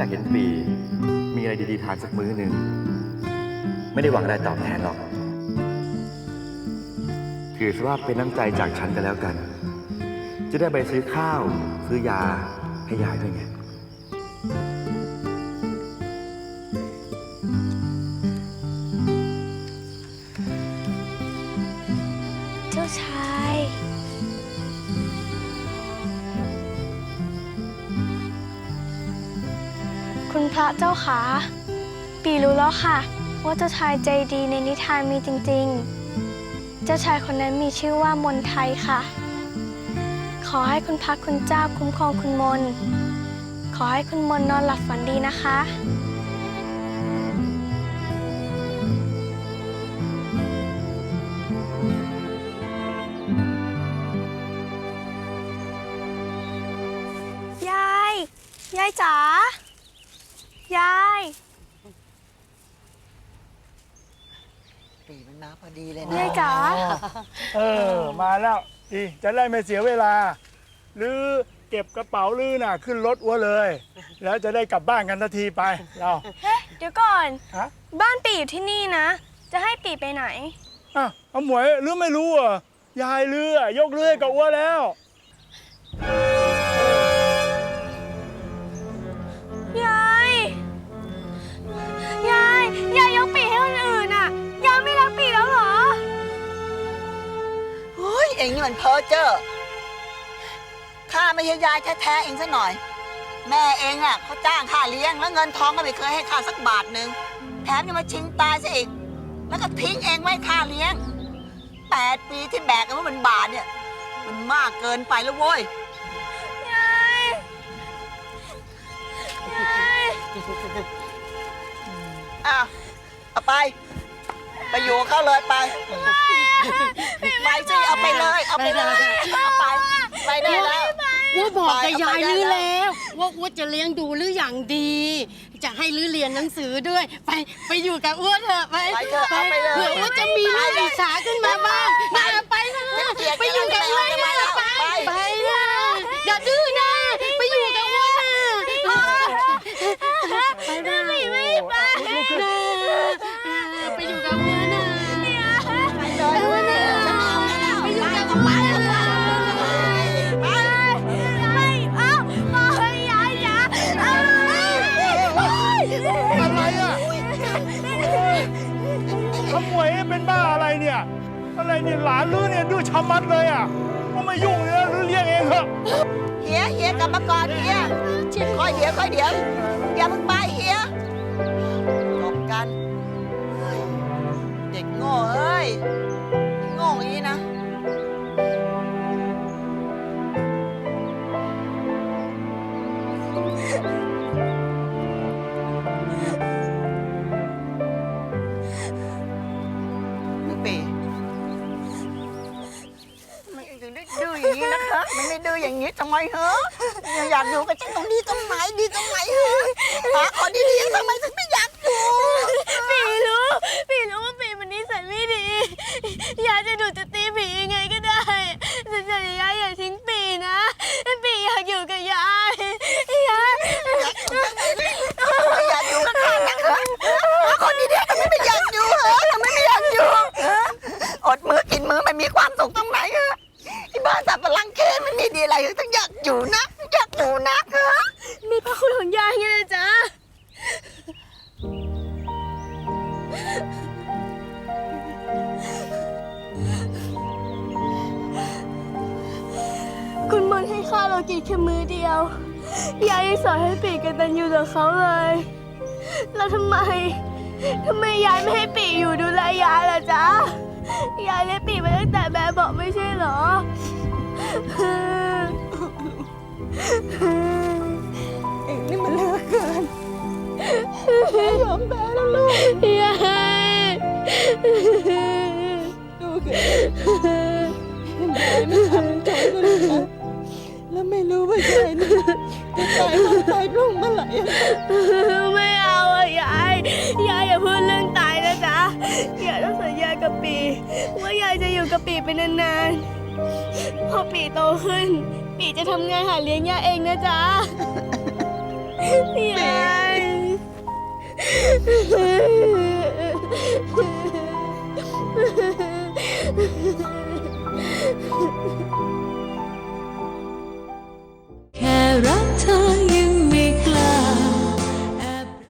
อยากเห็นปี มีอะไรดีๆทานสักมื้อหนึ่ง ไม่ได้หวังอะไรตอบแทนหรอก ถือซะว่าเป็นน้ำใจจากฉันกันแล้วกัน จะได้ไปซื้อข้าว ซื้อยาให้ยายด้วยไง พระเจ้าขา ปีรู้แล้วค่ะ ว่าเจ้าชายใจดีในนิทานมีจริง ๆ เจ้าชายคนนั้นมีชื่อว่ามนไทยค่ะ ขอให้คุณพระคุณเจ้าคุ้มครองคุณมน ขอให้คุณมนนอนหลับฝันดีนะคะยายยายจ๋า ยาย ปีมันมาพอดีเลยยานะยจ๋า เออ มาแล้วดีจะได้ไม่เสียเวลา หรือเก็บกระเป๋าลือน่ะ ขึ้นรถอัวเลย แล้วจะได้กลับบ้านกันทันทีไปเราเฮ้เดี๋ยวก่อน ฮะบ้านปีอยู่ที่นี่นะ จะให้ปีไปไหน อะเอาหมวยหรือไม่รู้เหรอะยายลืออะยกเลื่อยกับอัวแล้วย เฮ้ยเองนี่มันเพ้อเจ้อข้าไม่ใช่ยายแท้ๆเองซะหน่อย แม่เองอะเขาจ้างข้าเลี้ยงแล้วเงินทองก็ไม่เคยให้ข้าสักบาทหนึ่งแถมยังมาชิงตายซะอีก แล้วก็ทิ้งเองไว้ให้ข้าเลี้ยงแปดปีที่แบกกันว่ามันบาทเนี่ย มันมากเกินไปแล้วเว้ยยายยายอะเอาไป ไปอยู่กับเขาเลยไป ไปสิเอาไปเลย เอาไปเลยเอาไปไปได้แล้ว ว่าบอกกับยายไปเอาไปลือได้แล้วแล้วว่าอ้ว่าจะเลี้ยงดูลืออย่างดี จะให้ลือเรียนหนังสือด้วย ไปไปอยู่กับอ้วเถอะไปไปเถอะเอาไปเลยเผื่ออ้วจะมีลูกอิจฉาขึ้นมาบ้างนะไปนะจะเกลียดไปอยู่กับอ้วจะนะ เป็นบ้าอะไรเนี่ย อะไรเนี่ยหลานลือเนี่ยดื้อชะมัดเลยอะก็ไม่ยุ่งเลยนะลือเลี้ยงเองเถอะเฮียเฮียกลับมาก่อนเฮียค่อยเดี๋ยวค่อยเดี๋ยวอย่าเพิ่งไปเฮีย อย่างนี้นะคะมันไม่ดื้ออย่างนี้ทำไมเหรออยากอยู่กับฉันตรงนี้ตรงไหนดีตรงไหนเหรอหาคนดีๆทำไมถึงไม่อยากอยู่ ปีรู้ปีรู้ว่าปีมันนิสัยไม่ดี ยายจะดุจะตีปียังไงก็ได้แต่แต่ยายอย่าทิ้งปีนะปีอยากอยู่กับยายยาย ไม่อยากอยู่กับข้านักเหรอหาคนดีๆทำไมไม่อยากอยู่เหรอทำไมไม่อยากอยู่เหรออดมือกินมือไม่มีความสุขตรงไหนเหรอที่บ้าน สับปะรังเคมันมีดีอะไรถึงอยากอยู่นะอยากอยู่นะเหรอมีพระคุณของยายไงล่ะจ๊ะคุณมนให้ข้าวเรากินแค่มือเดียวยายยังสอนให้ปีกตันอยู่กับเขาเลย แล้วทำไมทำไมยายไม่ให้ปีอยู่ดูแลยายล่ะจ๊ะยายเลี้ยงปีมาตั้งแต่แบบบอกไม่ใช่เหรอ เอ็งนี่มันเลือกเกินยอมแพ้แล้วลูกยายลูกเอ๋ยไม่ทำใจก็เลยนะแล้วไม่รู้ว่ายายนี่จะตายวันตายพรุ่งเมื่อไหร่ไม่เอาอะยายยายอย่าพูดเรื่องตายนะจ๊ะยายต้องสัญญากับปี ว่ายายจะอยู่กับปีไปนานๆ พอปีโตขึ้น ปีจะทำงานหาเลี้ยงย่าเองนะจ๊ะปีไอ